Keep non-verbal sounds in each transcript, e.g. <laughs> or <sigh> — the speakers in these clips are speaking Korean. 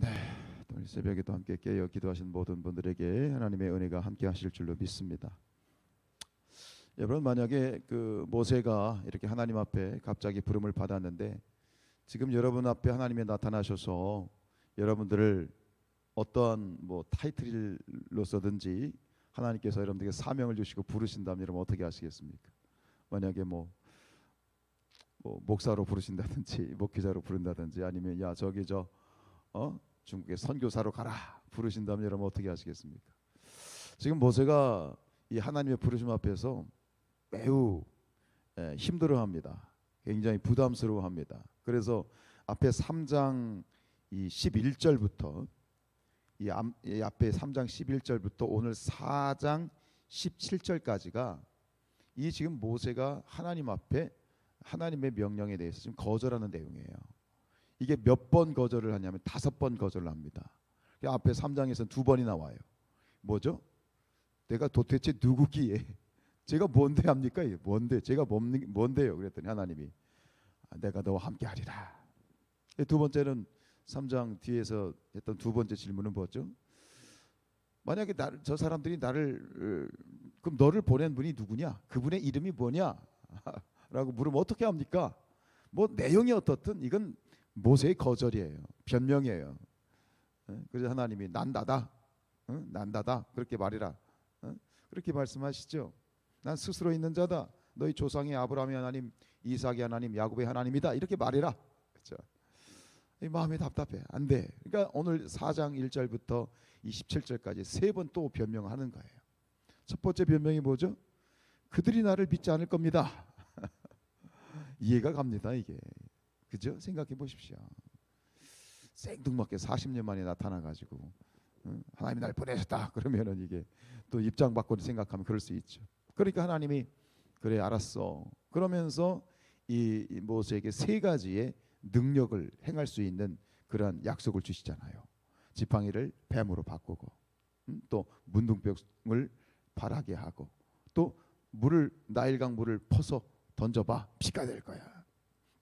네, 오늘 새벽에 또 함께 깨어 기도하신 모든 분들에게 하나님의 은혜가 함께 하실 줄로 믿습니다. 여러분 만약에 그 모세가 이렇게 하나님 앞에 갑자기 부름을 받았는데 지금 여러분 앞에 하나님이 나타나셔서 여러분들을 어떠한 뭐 타이틀로서든지 하나님께서 여러분들에게 사명을 주시고 부르신다면 여러분 어떻게 하시겠습니까? 만약에 뭐, 뭐 목사로 부르신다든지 <laughs> 목회자로 부른다든지 아니면 야 저기 저 어? 중국에 선교사로 가라 부르신다면 여러분 어떻게 하시겠습니까? 지금 모세가 이 하나님의 부르심 앞에서 매우 예, 힘들어합니다. 굉장히 부담스러워합니다. 그래서 앞에 3장 이 11절부터 이, 앞에 3장 11절부터 오늘 4장 17절까지가 이 지금 모세가 하나님 앞에 하나님의 명령에 대해서 지금 거절하는 내용이에요. 이게 몇 번 거절을 하냐면 다섯 번 거절을 합니다. 그 앞에 3장에서 두 번이 나와요. 뭐죠? 내가 도대체 누구기에 <laughs> 제가 뭔데 합니까? 뭔데? 제가 뭔- 뭔데요? 그랬더니 하나님이 아, 내가 너와 함께 하리라. 두 번째는 3장 뒤에서 했던 두 번째 질문은 뭐죠? 만약에 나를, 저 사람들이 나를 어, 그럼 너를 보낸 분이 누구냐? 그분의 이름이 뭐냐? <laughs> 라고 물으면 어떻게 합니까? 뭐 내용이 어떻든 이건 모세의 거절이에요. 변명이에요. 어? 그래서 하나님이 난다다, 어? 난다다 그렇게 말이라. 어? 그렇게 말씀하시죠. 난 스스로 있는 자다. 너희 조상의 아브라함의 하나님, 이삭의 하나님, 야곱의 하나님이다. 이렇게 말해라. 그렇죠. 이 마음이 답답해. 안 돼. 그러니까 오늘 4장 1절부터 27절까지 세 번 또 변명하는 거예요. 첫 번째 변명이 뭐죠? 그들이 나를 믿지 않을 겁니다. <laughs> 이해가 갑니다, 이게. 그죠? 생각해 보십시오. 생뚱맞게 40년 만에 나타나 가지고 하나님이 날 보내셨다. 그러면은 이게 또 입장 바꿔 생각하면 그럴 수 있죠. 그러니까 하나님이 그래 알았어. 그러면서 이, 이 모세에게 세 가지의 능력을 행할 수 있는 그러한 약속을 주시잖아요. 지팡이를 뱀으로 바꾸고 음, 또 문둥병을 발하게 하고 또 물을 나일강 물을 퍼서 던져봐 피가 될 거야.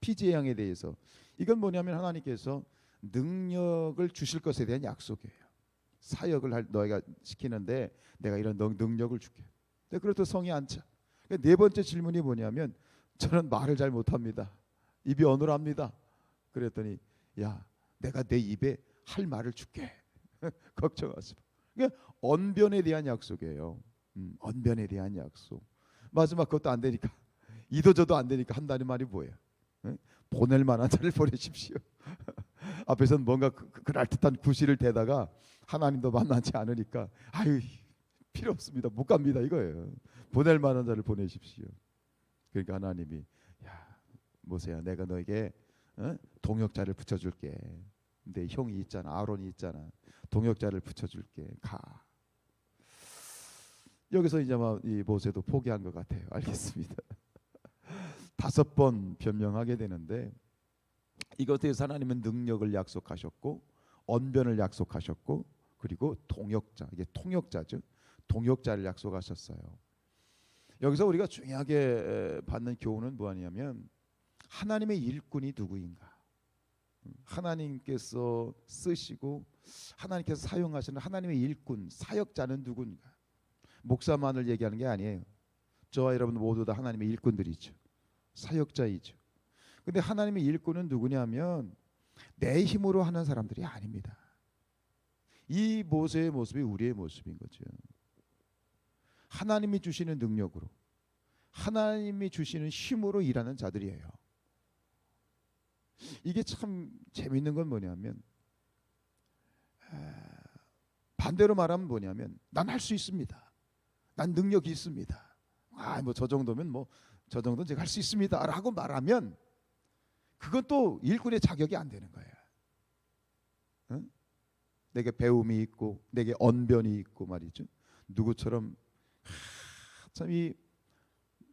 피지의 양에 대해서 이건 뭐냐면 하나님께서 능력을 주실 것에 대한 약속이에요. 사역을 할 너희가 시키는데 내가 이런 능- 능력을 줄게. 근데 그렇다 성이 안 차. 그러니까 네 번째 질문이 뭐냐면 저는 말을 잘 못합니다. 입이 어눌합니다. 그랬더니 야 내가 내 입에 할 말을 줄게. <laughs> 걱정하지 마. 그러니까 언변에 대한 약속이에요. 음, 언변에 대한 약속. 마지막 그것도 안 되니까 <laughs> 이도 저도 안 되니까 한다는 말이 뭐예요? 예? 보낼 만한 자를 보내십시오. <laughs> 앞에서는 뭔가 그, 그 그럴듯한 구실을 대다가 하나님도 만나지 않으니까 아유 필요 없습니다. 못 갑니다 이거예요. 보낼 만한 자를 보내십시오. 그러니까 하나님이 야 모세야 내가 너에게 어? 동역자를 붙여줄게. 내 형이 있잖아 아론이 있잖아 동역자를 붙여줄게 가. 여기서 이제 막 이 모세도 포기한 것 같아요. 알겠습니다. 다섯 번 변명하게 되는데 이것에 대해서 하나님은 능력을 약속하셨고 언변을 약속하셨고 그리고 동역자 이게 통역자죠. 동역자를 약속하셨어요. 여기서 우리가 중요하게 에, 받는 교훈은 뭐냐면 하나님의 일꾼이 누구인가? 음, 하나님께서 쓰시고 하나님께서 사용하시는 하나님의 일꾼 사역자는 누군가? 목사만을 얘기하는 게 아니에요. 저와 여러분 모두 다 하나님의 일꾼들이죠. 사역자이죠. 근데 하나님의 일꾼은 누구냐면 내 힘으로 하는 사람들이 아닙니다. 이 모세의 모습이 우리의 모습인 거죠. 하나님이 주시는 능력으로 하나님이 주시는 힘으로 일하는 자들이에요. 이게 참 재밌는 건 뭐냐면 아, 반대로 말하면 뭐냐면 난 할 수 있습니다. 난 능력이 있습니다. 아, 뭐 저 정도면 뭐 저 정도는 제가 할 수 있습니다 라고 말하면 그건 또 일꾼의 자격이 안 되는 거예요. 응? 내게 배움이 있고 내게 언변이 있고 말이죠. 누구처럼 참 이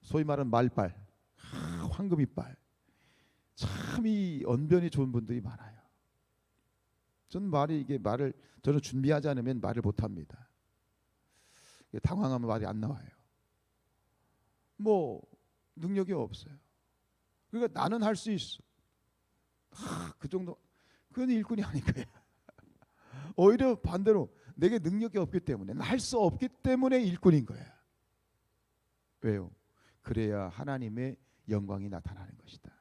소위 말하는 말빨, 하, 황금이빨, 참 이 언변이 좋은 분들이 많아요. 저는 말이 이게 말을 저는 준비하지 않으면 말을 못 합니다. 당황하면 말이 안 나와요. 뭐 능력이 없어요. 그러니까 나는 할 수 있어. 하, 그 정도 그건 일꾼이 아닌 거예요. <laughs> 오히려 반대로 내게 능력이 없기 때문에 할 수 없기 때문에 일꾼인 거야. 왜요? 그래야 하나님의 영광이 나타나는 것이다.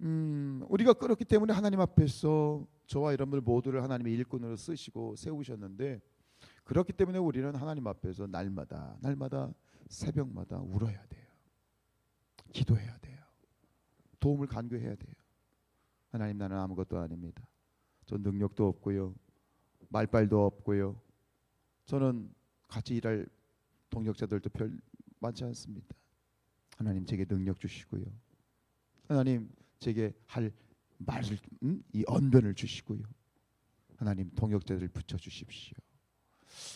음, 우리가 끌었기 때문에 하나님 앞에서 저와 여러분들 모두를 하나님의 일꾼으로 쓰시고 세우셨는데 그렇기 때문에 우리는 하나님 앞에서 날마다 날마다 새벽마다 울어야 돼요. 기도해야 돼요. 도움을 간구해야 돼요. 하나님 나는 아무것도 아닙니다. 전 능력도 없고요. 말빨도 없고요. 저는 같이 일할 동력자들도 별 많지 않습니다. 하나님 제게 능력 주시고요. 하나님 제게 할 말을 음? 이 언변을 주시고요. 하나님 동역자들 붙여 주십시오.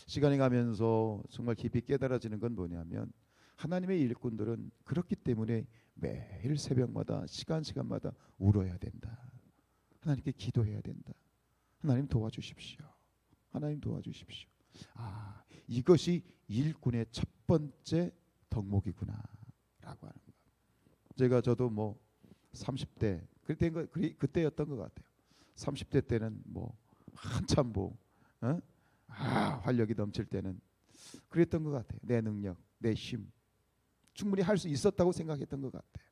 시간이 가면서 정말 깊이 깨달아지는 건 뭐냐면 하나님의 일꾼들은 그렇기 때문에 매일 새벽마다 시간 시간마다 울어야 된다. 하나님께 기도해야 된다. 하나님 도와주십시오. 하나님 도와주십시오. 아, 이것이 일꾼의 첫 번째 덕목이구나라고 하는 거. 제가 저도 뭐 30대 그때 거 그때였던 것 같아요. 30대 때는 뭐 한참 뭐 어? 아, 활력이 넘칠 때는 그랬던 것 같아요. 내 능력, 내 힘. 충분히 할 수 있었다고 생각했던 것 같아요.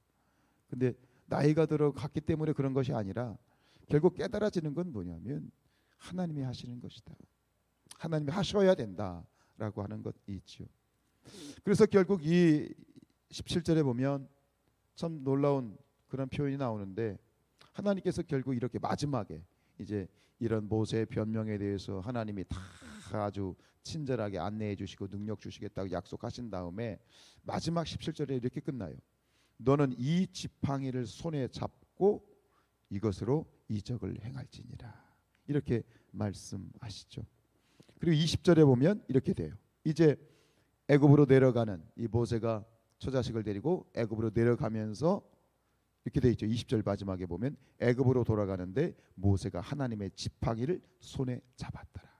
근데 나이가 들어갔기 때문에 그런 것이 아니라 결국 깨달아지는 건 뭐냐면 하나님이 하시는 것이다. 하나님이 하셔야 된다라고 하는 것이 있죠. 그래서 결국 이 17절에 보면 참 놀라운 그런 표현이 나오는데 하나님께서 결국 이렇게 마지막에 이제 이런 모세의 변명에 대해서 하나님이 다 아주 친절하게 안내해 주시고 능력 주시겠다고 약속하신 다음에 마지막 17절에 이렇게 끝나요. 너는 이 지팡이를 손에 잡고 이것으로 이적을 행할지니라. 이렇게 말씀하시죠. 그리고 20절에 보면 이렇게 돼요. 이제 애굽으로 내려가는 이 모세가 처자식을 데리고 애굽으로 내려가면서 이렇게 돼 있죠. 20절 마지막에 보면 애굽으로 돌아가는데 모세가 하나님의 지팡이를 손에 잡았더라.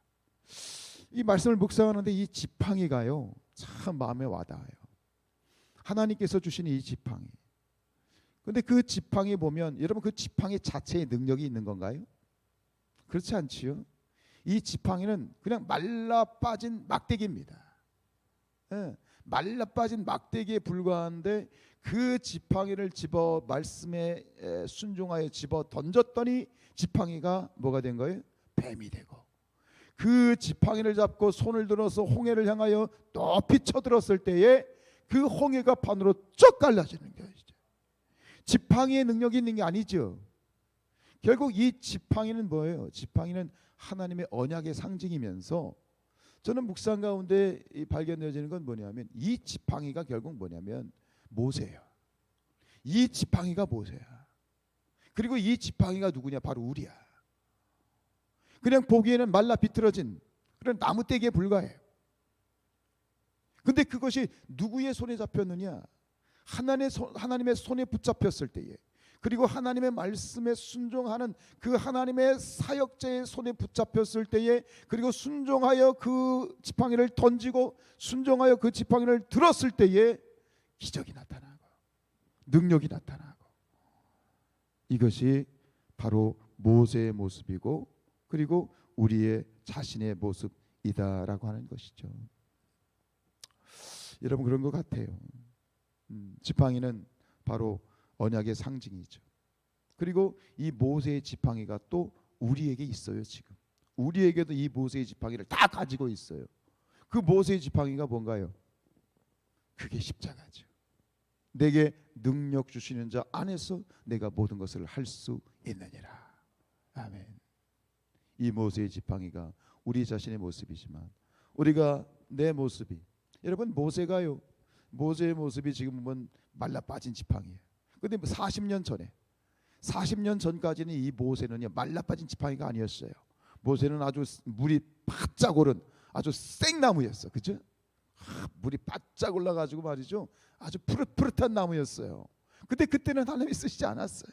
이 말씀을 묵상하는데 이 지팡이가요 참 마음에 와닿아요. 하나님께서 주신 이 지팡이. 근데 그 지팡이 보면 여러분 그 지팡이 자체에 능력이 있는 건가요? 그렇지 않지요. 이 지팡이는 그냥 말라 빠진 막대기입니다. 예, 말라 빠진 막대기에 불과한데 그 지팡이를 집어 말씀에 순종하여 집어 던졌더니 지팡이가 뭐가 된 거예요? 뱀이 되고 그 지팡이를 잡고 손을 들어서 홍해를 향하여 높이 쳐들었을 때에 그 홍해가 반으로 쭉 갈라지는 것이죠. 지팡이의 능력이 있는 게 아니죠. 결국 이 지팡이는 뭐예요? 지팡이는 하나님의 언약의 상징이면서 저는 묵상 가운데 발견되어지는 건 뭐냐면 이 지팡이가 결국 뭐냐면 모세야. 이 지팡이가 모세야. 그리고 이 지팡이가 누구냐? 바로 우리야. 그냥 보기에는 말라 비틀어진 그런 나무떼기에 불과해요. 근데 그것이 누구의 손에 잡혔느냐? 하나님의, 손, 하나님의 손에 붙잡혔을 때에 그리고 하나님의 말씀에 순종하는 그 하나님의 사역자의 손에 붙잡혔을 때에 그리고 순종하여 그 지팡이를 던지고 순종하여 그 지팡이를 들었을 때에 기적이 나타나고 능력이 나타나고 이것이 바로 모세의 모습이고 그리고 우리의 자신의 모습이다라고 하는 것이죠. 여러분 그런 것 같아요. 음, 지팡이는 바로 언약의 상징이죠. 그리고 이 모세의 지팡이가 또 우리에게 있어요 지금. 우리에게도 이 모세의 지팡이를 다 가지고 있어요. 그 모세의 지팡이가 뭔가요? 그게 십자가죠. 내게 능력 주시는 자 안에서 내가 모든 것을 할 수 있느니라. 아멘. 이 모세의 지팡이가 우리 자신의 모습이지만 우리가 내 모습이 여러분 모세가요. 모세의 모습이 지금 보면 말라 빠진 지팡이에요. 근데 40년 뭐 전에 40년 전까지는 이 모세는요 말라 빠진 지팡이가 아니었어요. 모세는 아주 물이 바짝 오른 아주 생나무였어. 그죠? 물이 바짝 올라가지고 말이죠. 아주 푸릇푸릇한 나무였어요. 근데 그때는 하나님이 쓰시지 않았어요.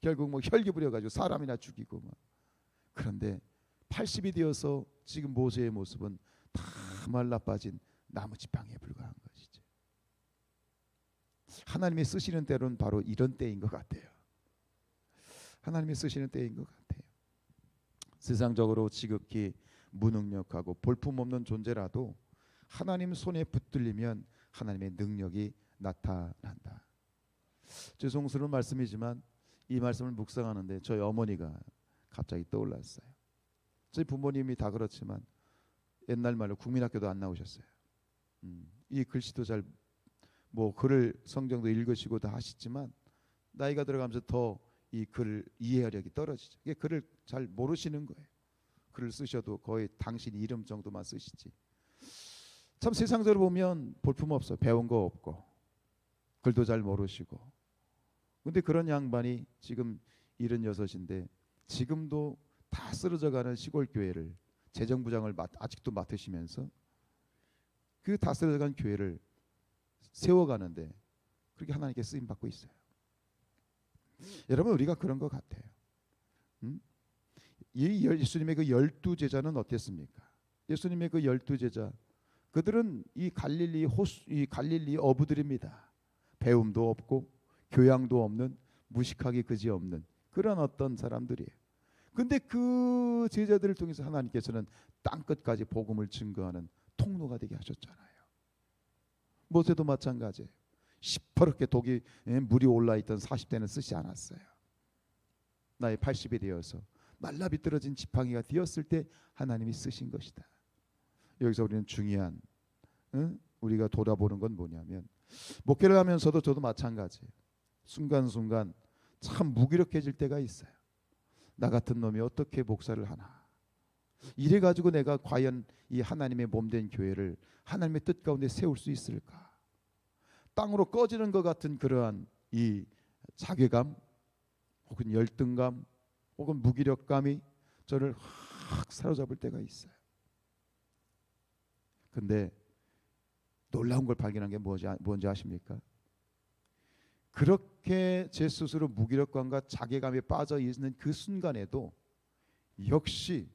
결국 뭐 혈기 부려가지고 사람이나 죽이고 막. 그런데 80이 되어서 지금 모세의 모습은 다 말라 빠진 나무 지팡이에 불과한 것이죠. 하나님이 쓰시는 때는 바로 이런 때인 것 같아요. 하나님이 쓰시는 때인 것 같아요. 세상적으로 지극히 무능력하고 볼품없는 존재라도 하나님 손에 붙들리면 하나님의 능력이 나타난다. 죄송스러운 말씀이지만 이 말씀을 묵상하는데 저희 어머니가 갑자기 떠올랐어요. 저희 부모님이 다 그렇지만 옛날 말로 국민학교도 안 나오셨어요. 음, 이 글씨도 잘 뭐 글을 성경도 읽으시고 다 하시지만 나이가 들어가면서 더 이글 이해력이 떨어지죠. 이게 글을 잘 모르시는 거예요. 글을 쓰셔도 거의 당신 이름 정도만 쓰시지. 참 세상적으로 보면 볼품 없어. 배운 거 없고 글도 잘 모르시고. 근데 그런 양반이 지금 76인데 지금도 다 쓰러져 가는 시골 교회를 재정부장을 맡, 아직도 맡으시면서 그 다 쓰러져 간 교회를 세워 가는데 그렇게 하나님께 쓰임 받고 있어요. 여러분 우리가 그런 것 같아요. 음? 이 예수님의 그 열두 제자는 어땠습니까? 예수님의 그 열두 제자 그들은 이 갈릴리 호수 이 갈릴리 어부들입니다. 배움도 없고 교양도 없는 무식하기 그지 없는 그런 어떤 사람들이에요. 근데 그 제자들을 통해서 하나님께서는 땅 끝까지 복음을 증거하는 통로가 되게 하셨잖아요. 모세도 마찬가지예요. 시퍼렇게 독이 예, 물이 올라 있던 40대는 쓰지 않았어요. 나이 80이 되어서 말라 비틀어진 지팡이가 되었을 때 하나님이 쓰신 것이다. 여기서 우리는 중요한 응? 우리가 돌아보는 건 뭐냐면 목회를 하면서도 저도 마찬가지예요. 순간순간 참 무기력해질 때가 있어요. 나 같은 놈이 어떻게 목사를 하나? 이래 가지고 내가 과연 이 하나님의 몸 된 교회를 하나님의 뜻 가운데 세울 수 있을까? 땅으로 꺼지는 것 같은 그러한 이 자괴감 혹은 열등감 혹은 무기력감이 저를 확 사로잡을 때가 있어요. 근데 놀라운 걸 발견한 게 뭐지, 뭔지 아십니까? 그렇게 제 스스로 무기력감과 자괴감에 빠져 있는 그 순간에도 역시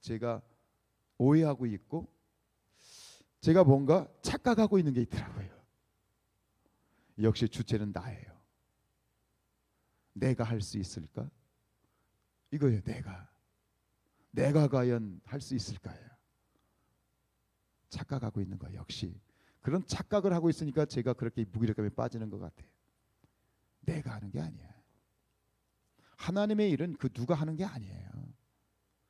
제가 오해하고 있고 제가 뭔가 착각하고 있는 게 있더라고요. 역시 주체는 나예요. 내가 할 수 있을까? 이거예요, 내가. 내가 과연 할 수 있을까요? 착각하고 있는 거 역시 그런 착각을 하고 있으니까 제가 그렇게 무기력감에 빠지는 것 같아요. 내가 하는 게 아니야. 하나님의 일은 그 누가 하는 게 아니에요.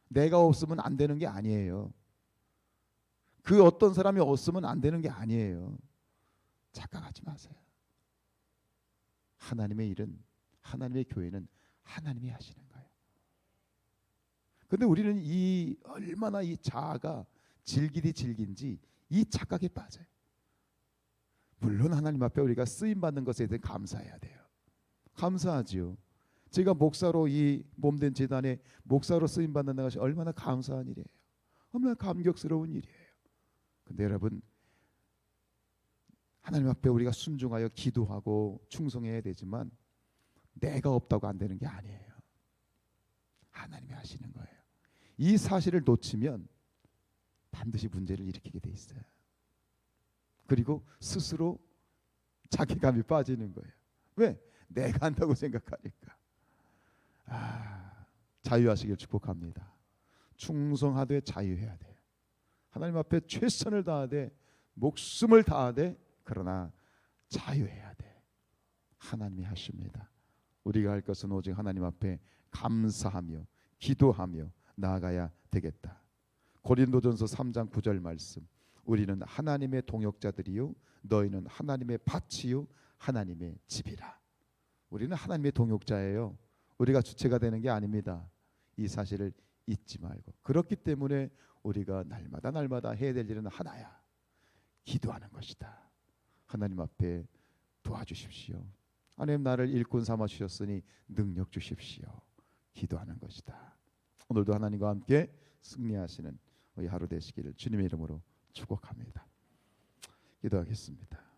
내가 없으면 안 되는 게 아니에요. 그 어떤 사람이 없으면 안 되는 게 아니에요. 착각하지 마세요. 하나님의 일은 하나님의 교회는 하나님이 하시는 거예요. 근데 우리는 이 얼마나 이 자아가 질기디 질긴지 이 착각에 빠져요. 물론 하나님 앞에 우리가 쓰임 받는 것에 대해 감사해야 돼요. 감사하지요. 제가 목사로 이 몸된 재단에 목사로 쓰임 받는 것이 얼마나 감사한 일이에요. 얼마나 감격스러운 일이에요. 근데 여러분 하나님 앞에 우리가 순종하여 기도하고 충성해야 되지만 내가 없다고 안 되는 게 아니에요. 하나님이 하시는 거예요. 이 사실을 놓치면 반드시 문제를 일으키게 돼 있어요. 그리고 스스로 자괴감이 빠지는 거예요. 왜? 내가 한다고 생각하니까. 아, 자유하시길 축복합니다. 충성하되 자유해야 돼요. 하나님 앞에 최선을 다하되 목숨을 다하되 그러나 자유해야 돼. 하나님이 하십니다. 우리가 할 것은 오직 하나님 앞에 감사하며 기도하며 나아가야 되겠다. 고린도전서 3장 9절 말씀. 우리는 하나님의 동역자들이요 너희는 하나님의 밭이요 하나님의 집이라. 우리는 하나님의 동역자예요. 우리가 주체가 되는 게 아닙니다. 이 사실을 잊지 말고 그렇기 때문에 우리가 날마다 날마다 해야 될 일은 하나야. 기도하는 것이다. 하나님 앞에 도와주십시오. 하나님 나를 일꾼 삼아 주셨으니 능력 주십시오. 기도하는 것이다. 오늘도 하나님과 함께 승리하시는 우리 하루 되시기를 주님의 이름으로 축복합니다. 기도하겠습니다.